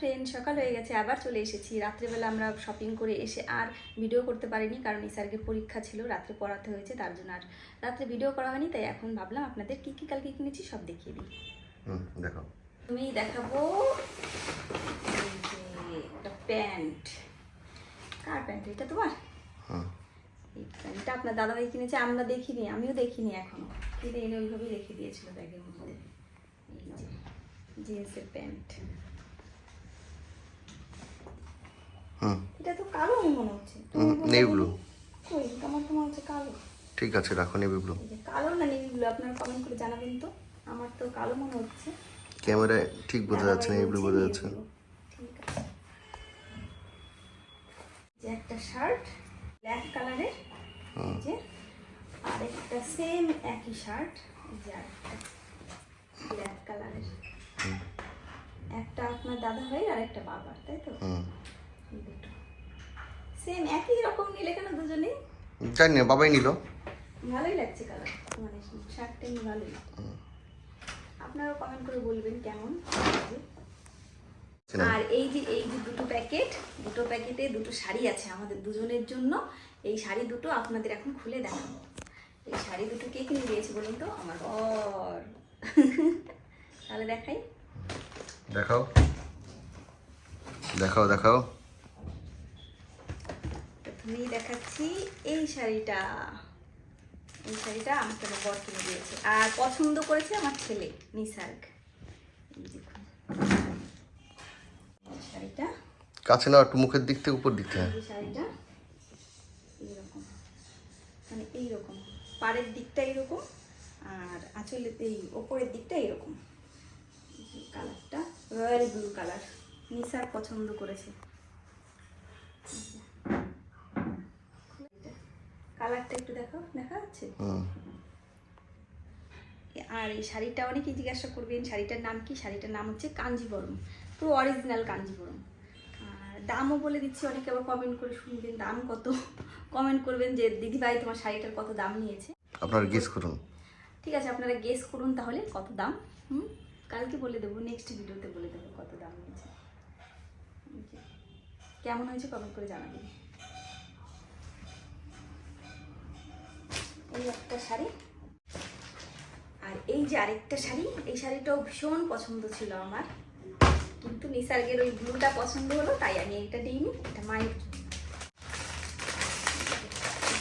Friend সকাল হয়ে গেছে আবার চলে এসেছি। রাত্রেবেলা আমরা শপিং করে এসে আর ভিডিও করতে পারিনি কারণ ইসার্গের পরীক্ষা ছিল রাত্রে পড়াতে হয়েছে তার জন্য আর রাত্রে ভিডিও করা হয়নি তাই এখন ভাবলাম আপনাদের কী কি কালকে কিনেছি সব দেখিয়ে দিই। দেখো তুমি দেখাবো একটা প্যান্ট। কার প্যান্ট? এটা তোমার? এই প্যান্টটা আপনার দাদাভাই কিনেছে আমরা দেখিনি আমিও দেখিনি এখনও। কিনে এনে ওইভাবেই রেখে দিয়েছিল ব্যাগের মধ্যে। এই যে জিন্সের প্যান্ট হুম এটা তো কালো মনে হচ্ছে। navy blue। কই? আমার তো মনে হচ্ছে কালো। ঠিক আছে রাখো নেবে ব্লু। কালো না নেভি ব্লু আপনারা কমেন্ট করে জানাবেন তো। আমার তো কালো মনে হচ্ছে। ক্যামেরায় ঠিক বোঝা যাচ্ছে না ব্লু বোঝা যাচ্ছে। ঠিক আছে। যে একটা শার্ট ব্ল্যাক কালারের যে আর একটা সেম একই শার্ট যে ব্ল্যাক কালারের একটা আপনার দাদা ভাই আর একটা বাবার তাই তো? হুম। সেম একই রকম নিলে কেন দুজনেই জানি না বাবাই নিল। ভালোই লাগছে কালার মানে শার্টটা ভালোই। আপনারাও কমেন্ট করে বলবেন কেমন। আর এই যে এই যে দুটো প্যাকেট দুটো প্যাকেটে দুটো শাড়ি আছে আমাদের দুজনের জন্য। এই শাড়ি দুটো আপনাদের এখন খুলে দেখাবো। এই শাড়ি দুটো কে কিনে দিয়েছে বলুন তো? আমার বর। তাহলে দেখাই। দেখাও। দেখাও দেখাও। প্রথমেই দেখাচ্ছি এই শাড়িটা। এই শাড়িটা আমাকে আমার বর কিনে দিয়েছে। আর পছন্দ করেছে আমার ছেলে নিসার্গ। এই দেখুন। শাড়িটা। কাছে না একটু মুখের দিক থেকে উপর দিক। থেকে শাড়িটা। এইরকম। মানে এইরকম। পাড়ের দিকটা এইরকম আর আঁচলের এই ওপরের দিকটা এইরকম। কালারটা রয়্যাল ব্লু কালার। নিসার পছন্দ করেছে। কালারটা একটু দেখো দেখা যাচ্ছে? আর এই শাড়িটা অনেকেই জিজ্ঞাসা করবেন শাড়িটার নাম কি? শাড়িটার নাম হচ্ছে কাঞ্জিবরম পুরো অরিজিনাল কাঞ্জিবরম। আর দামও বলে দিচ্ছি অনেকে আবার কমেন্ট করে শুনবেন দাম কত? কমেন্ট করবেন যে দিদিভাই তোমার শাড়িটার কত দাম নিয়েছে? আপনার গেস করুন। ঠিক আছে আপনারা গেস করুন তাহলে কত দাম হুম? কালকে বলে দেবো নেক্সট ভিডিওতে বলে দেবো কত দাম নিয়েছে। কেমন হয়েছে কমেন্ট করে জানাবেন। এই একটা শাড়ি। আর এই যে আরেকটা শাড়ি, এই শাড়িটাও ভীষণ পছন্দ ছিল আমার। কিন্তু নিসার্গের ওই ব্লুটা পছন্দ হলো, তাই আমি এটা দিইনি, এটা মায়ের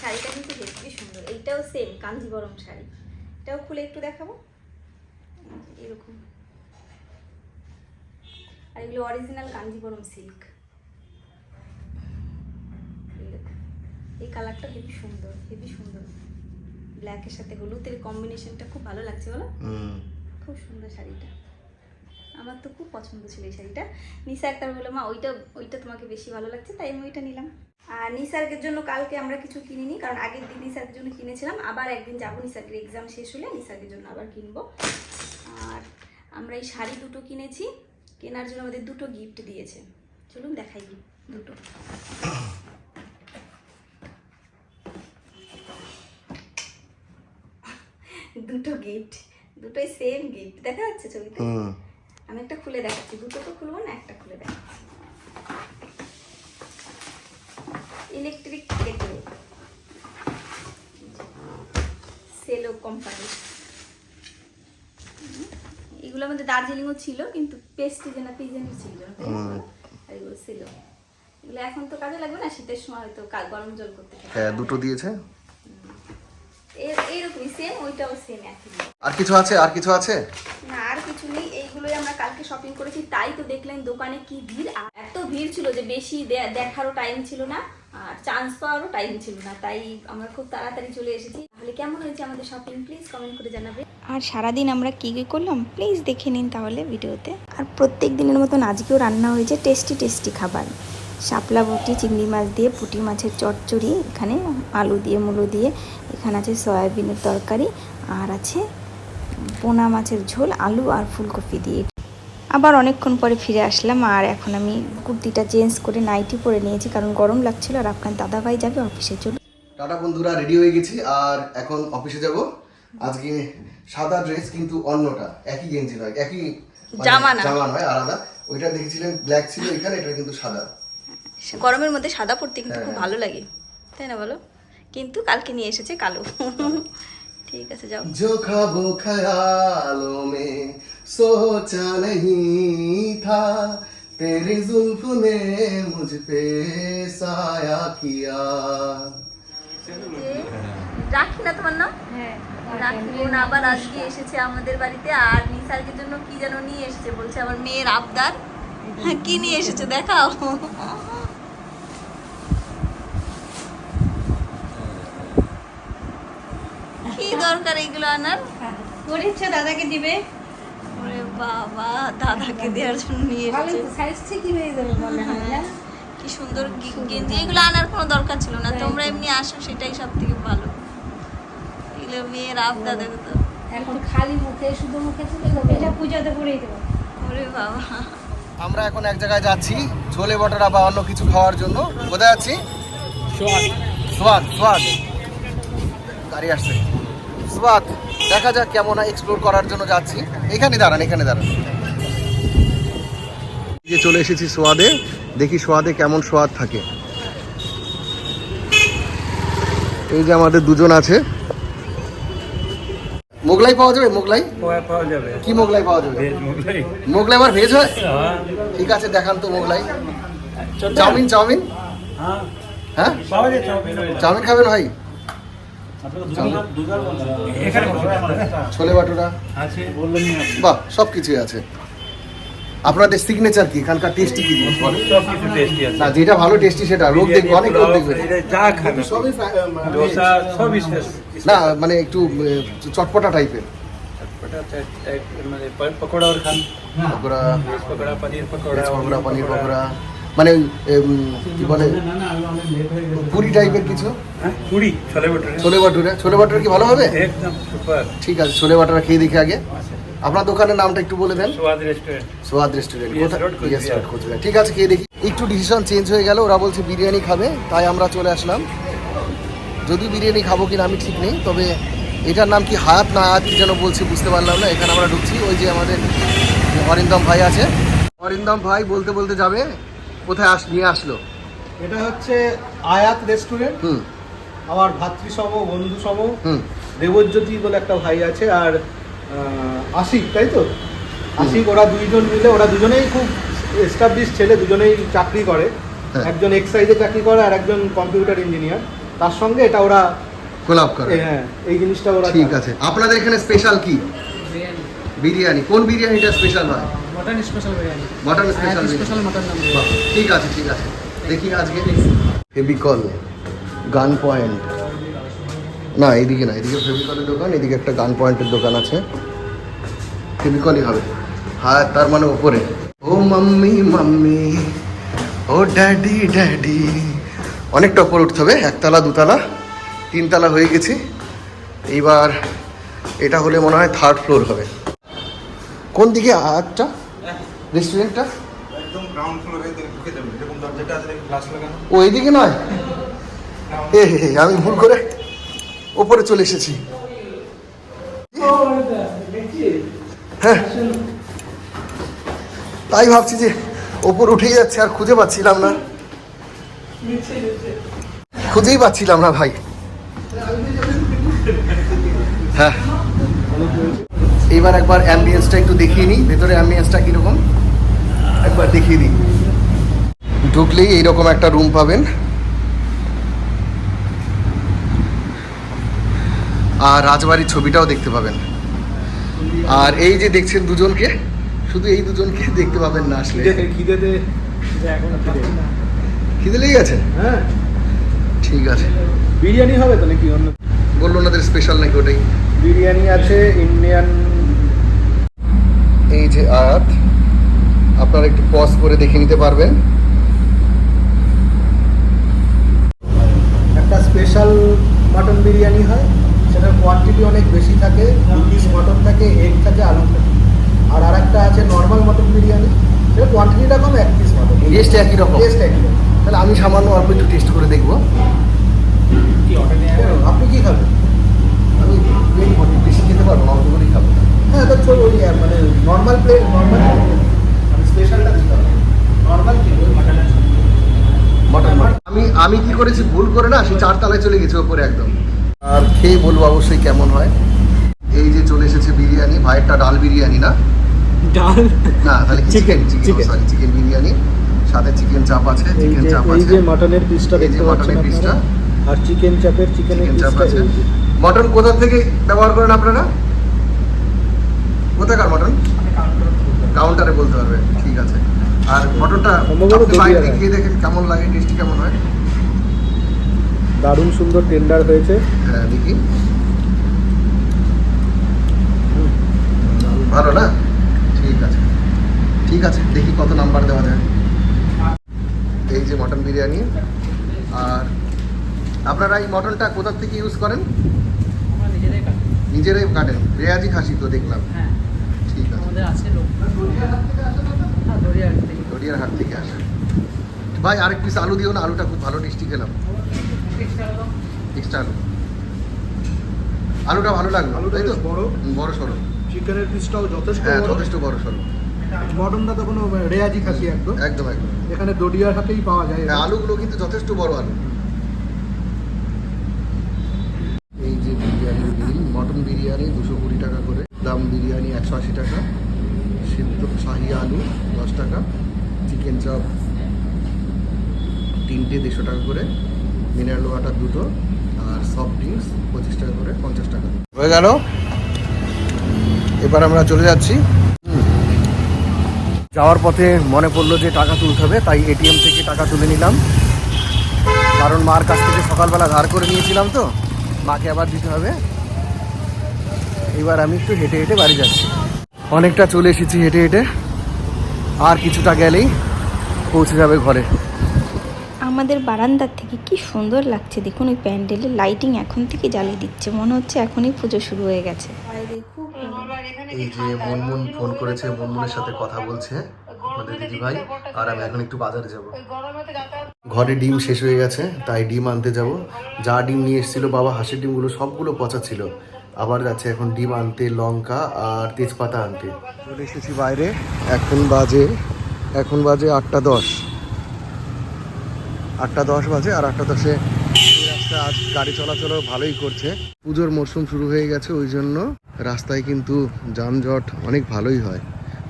শাড়িটা কিন্তু দেখতে সুন্দর। এইটাও সেম কাঞ্জিবরম শাড়ি। এটাও খুলে একটু দেখাবো? এরকম। আর এগুলো অরিজিনাল কাঞ্জিবরম সিল্ক এই কালারটা হেবি সুন্দর হেবি সুন্দর। ব্ল্যাকের সাথে হলুদের কম্বিনেশনটা খুব ভালো লাগছে বলো? খুব সুন্দর শাড়িটা। আমার তো খুব পছন্দ ছিল এই শাড়িটা। নিসা একটা বলল মা ওইটা ওইটা তোমাকে বেশি ভালো লাগছে তাই আমি ওইটা নিলাম। আর নিসার্গের জন্য কালকে আমরা কিছু কিনিনি কারণ আগের দিন নিসার্গের জন্য কিনেছিলাম। আবার একদিন যাব নিসার্গের এক্সাম শেষ হলে নিসার্গের জন্য আবার কিনবো। আর আমরা এই শাড়ি দুটো কিনেছি কেনার জন্য আমাদের দুটো গিফট দিয়েছে। চলুন দেখাই দুটো। দুটো গিফট দুটোই সেম গিফট দেখা যাচ্ছে ছবিতে? আমি একটা খুলে দেখাচ্ছি দুটো তো খুলবো না একটা খুলে দেখাচ্ছি। ইলেকট্রিক কেটল সেলো কোম্পানি এগুলো আমাদের দার্জিলিংও ছিল কিন্তু পেস্টিজে না পিজেনও ছিল? আর এগুলো ছিল এগুলো এখন তো কাজে লাগবে না শীতের সময় হয়তো গরম জল করতে হ্যাঁ দুটো দিয়েছে। এইরকমই সেম ওইটাও সেম একই। আর কিছু আছে? আর কিছু আছে? না আর কিছু নেই। এইগুলোই আমরা কালকে শপিং করেছি। তাই তো দেখলেন দোকানে কি ভিড়। আর এত ভিড় ছিল যে বেশি দেখারও টাইম ছিল না আর চান্স পাওয়ারও টাইম ছিল না। তাই আমরা খুব তাড়াতাড়ি চলে এসেছি। তাহলে কেমন হয়েছে আমাদের শপিং প্লিজ কমেন্ট করে জানাবে। আর সারাদিন আমরা কী কী করলাম? প্লিজ দেখে নিন তাহলে ভিডিওতে। আর প্রত্যেক দিনের মতন আজকেও রান্না হয়েছে টেস্টি টেস্টি খাবার। শাপলা বটি চিংড়ি মাছ দিয়ে পুঁটি মাছের চচ্চড়ি এখানে আলু দিয়ে মুলো দিয়ে এখানে আছে সয়াবিনের তরকারি আর আছে পোনা মাছের ঝোল আলু আর ফুলকপি দিয়ে। আবার অনেকক্ষণ পরে ফিরে আসলাম আর এখন আমি কুর্তিটা চেঞ্জ করে নাইটি পরে নিয়েছি কারণ গরম লাগছিল আর আপনার দাদাভাই যাবে অফিসে চলে টাটা বন্ধুরা রেডি হয়ে গেছি আর এখন অফিসে যাব। আজকে সাদা ড্রেস কিন্তু অন্যটা একই গেঞ্জি নয় একই মানে জামা নয় আলাদা। ওইটা দেখেছিলেন ব্ল্যাক ছিল এখানে এটা কিন্তু সাদা। গরমের মধ্যে সাদা পড়তে কিন্তু হ্যাঁ, খুব হ্যাঁ। ভালো লাগে তাই না বলো কিন্তু কালকে নিয়ে এসেছে কালো ঠিক আছে যাও जो ख्वाबों ख्यालों में सोचा नहीं था तेरी जुल्फ ने मुझ पे साया किया রাখি না তোমার নাম রাখি বোন আবার আজকে এসেছে আমাদের বাড়িতে আর নিসার্গের জন্য কি যেন নিয়ে এসেছে বলছে আমার মেয়ের আবদার হ্যাঁ, কি নিয়ে এসেছে দেখাও দরকার এইগুলো আনার? ওর ইচ্ছা দাদাকে দিবে। ওরে বাবা দাদাকে দেওয়ার জন্য নিয়ে সাইজ ঠিকই হয়ে যাবে মনে হয় না কি সুন্দর গেঞ্জি এগুলো আনার কোনো দরকার ছিল না। তোমরা এমনি আসো সেটাই সব থেকে ভালো। এগুলো মেয়ের আবদা দেখো তো। এখন খালি মুখে শুধু মুখে ছিল এটা পূজাতে পরেই দেবো। ওরে বাবা। আমরা এখন এক জায়গায় যাচ্ছি ছোলে বটরা বা অন্য কিছু খাওয়ার জন্য। কোথায় যাচ্ছি? সোয়াদ সোয়াদ। গাড়ি আসছে। সোয়াদ দেখা যাক কেমন এক্সপ্লোর করার জন্য যাচ্ছি। এখানে দাঁড়ান এখানে দাঁড়ান। যে চলে এসেছি সোয়াদে দেখি সোয়াদে কেমন সোয়াদ থাকে। এই যে আমাদের দুজন আছে। মোগলাই পাওয়া যাবে মোগলাই? পাওয়া পাওয়া যাবে। কি মোগলাই পাওয়া যাবে? মোগলাই। মোগলাই আবার ভেজ হয়? হ্যাঁ। ঠিক আছে দেখান তো মোগলাই। Chowmein chowmein? হ্যাঁ। হ্যাঁ? চাউমিন খাবেন ভাই? ছোলে বাটুরা। বাহ সব কিছুই আছে। আপনাদের সিগনেচার কি? এখানকার টেস্টি কি? না যেটা ভালো টেস্টি সেটা। লোক দেখবে অনেক লোক দেখবে। মানে না মানে একটু চটপটা টাইপের। চটপটা টাইপ- টাইপ মানে পকোড়া পকোড়া। পনির পকোড়া পনির পকোড়া। মানে কি বলে পুরি টাইপের কিছু? হ্যাঁ পুরি ছোলে ভটুরে। ছোলে বাটুরা ছোলে বাটুরা কি ভালো হবে? একদম সুপার ঠিক আছে ছোলে বাটুরা খেয়ে দেখি আগে। আপনার দোকানের নামটা একটু বলে দেন। স্বাদ রেস্টুরেন্ট। সোয়াদ রেস্টুরেন্ট। কোথায়। ঠিক আছে খেয়ে দেখি। একটু ডিসিশন চেঞ্জ হয়ে গেল ওরা বলছে বিরিয়ানি খাবে তাই আমরা চলে আসলাম। যদি বিরিয়ানি খাব কিনা আমি ঠিক নেই তবে এটার নাম কি হায়াত না হায়াত কি যেন বলছি বুঝতে পারলাম না। এখানে আমরা ঢুকছি ওই যে আমাদের অরিন্দম ভাই আছে। অরিন্দম ভাই বলতে বলতে যাবে কোথায় আস নিয়ে আসলো? এটা হচ্ছে আয়াত রেস্টুরেন্ট। হুম। আমার ভাতৃসম বন্ধুসম হুম। দেবজ্যোতি বলে একটা ভাই আছে আর আশিক তাই তো? আশিক ওরা দুইজন মিলে ওরা দুজনেই খুব এস্টাবলিশ ছেলে দুজনেই চাকরি করে। হ্যাঁ। একজন এক্সাইজে চাকরি করে আর একজন কম্পিউটার ইঞ্জিনিয়ার তার সঙ্গে এটা ওরা কোলাপ করে। হ্যাঁ এই জিনিসটা ওরা ঠিক আছে। আপনাদের এখানে স্পেশাল কি? বিরিয়ানি। কোন বিরিয়ানিটা স্পেশাল হয়? Mutton special biryani mutton special special mutton ঠিক আছে ঠিক আছে। দেখি আজকে ফেবিকল গান পয়েন্ট না এইদিকে না এদিকে ফেবিকলের দোকান এদিকে একটা গান পয়েন্টের দোকান আছে। ফেবিকলই হবে। হ্যাঁ তার মানে ওপরে। ও মাম্মি মাম্মি। ও ড্যাডি ড্যাডি। অনেকটা ওপর উঠতে হবে একতলা দুতলা তিনতলা হয়ে গেছি। এইবার এটা হলে মনে হয় থার্ড ফ্লোর হবে। কোন দিকে আটটা? রেস্টুরেন্টটা একদম গ্রাউন্ড ফ্লোরে ঢুকে যাবে। এরকম দরজাটা আছে গ্লাস লাগানো। ও এইদিকে নয়? এ আমি ভুল করে ওপরে চলে এসেছি। হ্যাঁ। তাই ভাবছি যে ওপর উঠেই যাচ্ছে আর খুঁজে পাচ্ছিলাম না। খুঁজেই পাচ্ছিলাম না ভাই। হ্যাঁ। এইবার একবার অ্যাম্বিয়েন্সটা একটু দেখিয়ে নিই। ভেতরে অ্যাম্বিয়েন্সটা কীরকম? একবার দেখিয়ে দিই। ঢুকলেই এইরকম একটা রুম পাবেন। আর রাজবাড়ির ছবিটাও দেখতে পাবেন। আর এই যে দেখছেন দুজনকে শুধু এই দুজনকে দেখতে পাবেন না আসলে। খিদেতে খিদে লেগে গেছে? হ্যাঁ। ঠিক আছে। বিরিয়ানি হবে তো নাকি অন্য? বলল ওনাদের স্পেশাল নাকি ওটাই। বিরিয়ানি আছে ইন্ডিয়ান এই যে আয়াত। আপনারা একটু পজ করে দেখে নিতে পারবেন। একটা স্পেশাল মাটন বিরিয়ানি হয় সেটার কোয়ান্টিটি অনেক বেশি থাকে পিস মটন থাকে এগ থাকে আলু থাকে। আর আরেকটা আছে নর্মাল মটন বিরিয়ানি সেটা কোয়ান্টিটিটা কম এক পিস মটন Taste একই রকম? টেস্ট একই রকম। তাহলে আমি সামান্য অল্প একটু টেস্ট করে দেখব। আপনি কি খাবেন? আমি বেশি খেতে পারব অল্প করেই খাব। হ্যাঁ তো চলো ওই মানে নর্মাল প্লেট নর্মাল দিতে হবে। নর্মাল আমি আমি কি করেছি ভুল করে না? সেই চারতলায় চলে গেছি ওপরে একদম। আর খেয়ে বলব অবশ্যই কেমন হয়। এই যে চলে এসেছে বিরিয়ানি ভাইয়েরটা ডাল বিরিয়ানি না? ডাল? না তাহলে chicken chicken sorry chicken biryani. সাথে চিকেন চাপ আছে চিকেন যে চাপ এই যে মাটনের পিসটা এই যে দেখতে পাচ্ছেন মটনের পিসটা আর চিকেন চাপের চিকেনের পিসটা আছে। মটন কোথা থেকে ব্যবহার করেন আপনারা? কোথাকার মটন কাউন্টারে বলতে পারবে। ঠিক আছে। আর মটনটা আপনি বাইরে গিয়ে দেখেন কেমন লাগে টেস্টি কেমন হয়। দারুণ সুন্দর টেন্ডার হয়েছে। হ্যাঁ দেখি। ভালো না? ঠিক আছে। ঠিক আছে দেখি কত নাম্বার দেওয়া যায়। এই যে মটন বিরিয়ানি। আর আপনারা এই মটনটা কোথার থেকে ইউজ করেন? নিজেরাই কাটেন। রেয়াজি খাসি তো দেখলাম। ঠিক আছে। দরিয়ার হাট থেকে। আসে। ভাই আরেক পিস আলু দিও না আলুটা খুব ভালো টেস্টি খেলাম। এক্সট্রা আলু আলুটা ভালো লাগল আলুটা তাই তো? বড়। বড় সরো চিকেনের পিসটাও যথেষ্ট হ্যাঁ যথেষ্ট বড় সরো মটনটা তো কোনো রেয়াজি খাসি একদম। একদম একদম। এখানে দডিয়ার হাতেই পাওয়া যায়। হ্যাঁ আলুগুলো কিন্তু যথেষ্ট বড় আলু। এই যে বিরিয়ানির বিল মটন বিরিয়ানি দুশো কুড়ি টাকা করে দাম বিরিয়ানি একশো আশি টাকা। সিদ্ধ শাহি আলু দশ টাকা, চিকেন চপ তিনটে দেড়শো টাকা করে, মিনারেল ওয়াটার দুটো, আর সফট ড্রিঙ্কস পঁচিশ টাকা করে, পঞ্চাশ টাকা হয়ে গেল। এবার আমরা চলে যাচ্ছি। যাওয়ার পথে মনে পড়ল যে টাকা তুলতে হবে, তাই এটিএম থেকে টাকা তুলে নিলাম। কারণ মার কাছ থেকে সকালবেলা ধার করে নিয়েছিলাম তো, মাকে আবার দিতে হবে। এবার আমি একটু হেঁটে হেঁটে বাড়ি যাচ্ছি। অনেকটা চলে এসেছি হেঁটে হেঁটে। আর কিছুটা গেলেই পৌঁছে যাবে ঘরে। আমাদের বারান্দার থেকে কি সুন্দর লাগছে দেখুন ওই প্যান্ডেলের লাইটিং এখন থেকে জ্বালিয়ে দিচ্ছে। মনে হচ্ছে এখনই পুজো শুরু হয়ে গেছে। এই যে মনমুন ফোন করেছে মনমুনের সাথে কথা বলছে আমাদের দিদি ভাই আর আমি এখন একটু বাজারে যাব। ঘরে ডিম শেষ হয়ে গেছে তাই ডিম আনতে যাব। যা ডিম নিয়ে এসেছিল বাবা হাঁসের ডিমগুলো সবগুলো পচা ছিল। আবার যাচ্ছে এখন ডিম আনতে, লঙ্কা আর তেজপাতা আনতে। চলে এসেছি বাইরে, এখন বাজে এখন বাজে আটটা দশ। আটটা দশ বাজে আর আটটা দশে রাস্তা আজ গাড়ি চলাচলও ভালোই করছে। পুজোর মরশুম শুরু হয়ে গেছে, ওই জন্য রাস্তায় কিন্তু যানজট অনেক ভালোই হয়।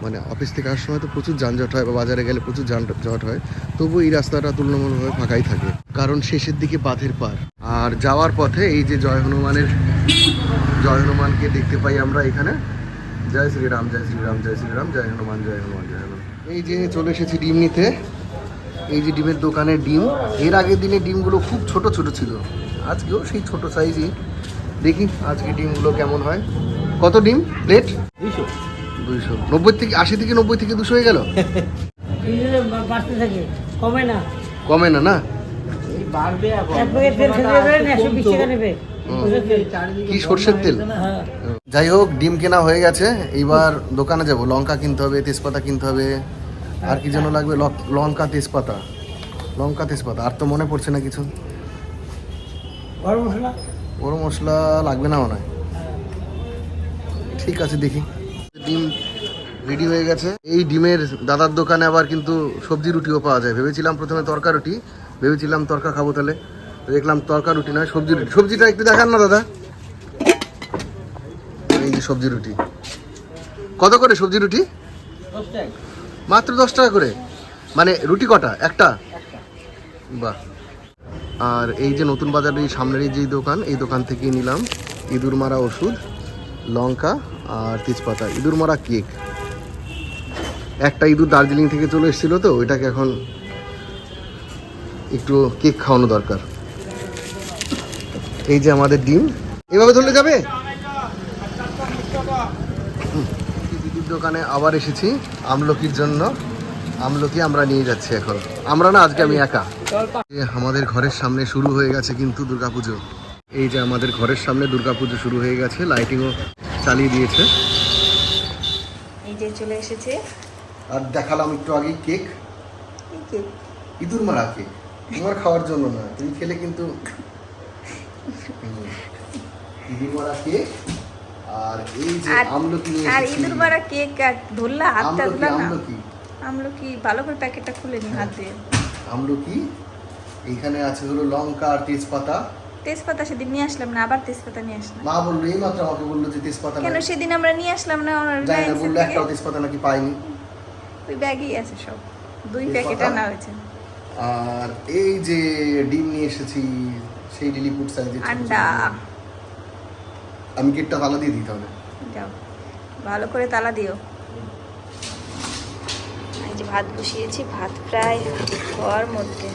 মানে অফিস থেকে আসার সময় তো প্রচুর যানজট হয় বা বাজারে গেলে প্রচুর যানজট হয়, তবু এই রাস্তাটা তুলনামূলকভাবে ফাঁকাই থাকে। কারণ শেষের দিকে বাঁধের পার। আর যাওয়ার পথে এই যে জয় হনুমানের জয় হনুমানকে দেখতে পাই আমরা এখানে। জয় শ্রীরাম জয় শ্রীরাম জয় শ্রীরাম জয় হনুমান জয় হনুমান জয় হনুমান। এই যে চলে এসেছি ডিম নিতে এই যে ডিমের দোকানে ডিম। এর আগের দিনে ডিমগুলো খুব ছোট ছোট ছিল। আজকেও সেই ছোট সাইজই। দেখি আজকে ডিমগুলো কেমন হয়। কত ডিম? প্লেট? দুইশো। দুইশো। নব্বই থেকে আশি থেকে নব্বই থেকে দুশো হয়ে গেল? কমে না। কমে না না? এক কি সর্ষের তেল? যাই হোক ডিম কেনা হয়ে গেছে। এইবার দোকানে যাব। লঙ্কা কিনতে হবে তেজপাতা কিনতে হবে। আর কি যেন লাগবে? লঙ্কা তেজপাতা। লঙ্কা তেজপাতা। আর তো মনে পড়ছে না কিছু। গরম মশলা? লাগবে না মনে হয়। ঠিক আছে দেখি। ডিম রেডি হয়ে গেছে। এই ডিমের দাদার দোকানে আবার কিন্তু সবজি রুটিও পাওয়া যায়। ভেবেছিলাম প্রথমে তরকা রুটি ভেবেছিলাম তরকা খাব তাহলে। দেখলাম তরকা রুটি নয়, সবজি রুটি। সবজিটা একটু দেখান না, দাদা। এই যে সবজি রুটি। কত করে সবজি রুটি? মাত্র দশ টাকা করে। মানে রুটি কটা? একটা? বাহ। আর এই যে নতুন বাজারের এই সামনের যে দোকান, এই দোকান থেকেই নিলাম ইঁদুর মারা ওষুধ, লঙ্কা আর তেজপাতা। ইঁদুর মারা কেক। একটা ইঁদুর দার্জিলিং থেকে চলে এসেছিল তো, ওইটাকে এখন একটু কেক খাওয়ানো দরকার। এই যে আমাদের ডিম। এভাবে ধরলে যাবে? দিদির দোকানে আবার এসেছি আমলকির জন্য। আমলকি আমরা নিয়ে যাচ্ছি এখন। আমরা না আজকে আমি একা। আমাদের ঘরের সামনে শুরু হয়ে গেছে কিন্তু দুর্গাপুজো। এই যে আমাদের ঘরের সামনে দুর্গাপুজো শুরু হয়ে গেছে লাইটিংও চালিয়ে দিয়েছে। এই যে চলে এসেছে। আর দেখালাম একটু আগে কেক। ইঁদুর মারা কেক। তোমার খাওয়ার জন্য না তুমি খেলে কিন্তু। ইঁদুর মারা কেক আর এই যে আমলকি নিয়ে আর ইঁদুর মারা কেক আর ধরলা হাতটা ধরলা না আমলকি। আমলকি ভালো করে প্যাকেটটা খুলে নি হাত। দিয়ে আমলকি এইখানে আছে হলো লঙ্কা আর তেজপাতা। তেজপাতা সেদিন নিয়ে আসলাম না আবার তেজপাতা নিয়ে আসলাম। মা বলল এই মাত্র আমাকে বলল যে তেজপাতা কেন সেদিন আমরা নিয়ে আসলাম না ওনার জানি না বলল একটাও তেজপাতা নাকি পাইনি। ওই ব্যাগই আছে সব। দুই প্যাকেট আনা হয়েছে। আর এই যে ডিম নিয়ে এসেছি সেই ডেলি ফুড সাইজের আন্ডা। আমি গেটটা তালা দিয়ে দিই তাহলে? যাও। ভালো করে তালা দিও। এই যে ভাত বসিয়েছি ভাত প্রায় হওয়ার মধ্যে।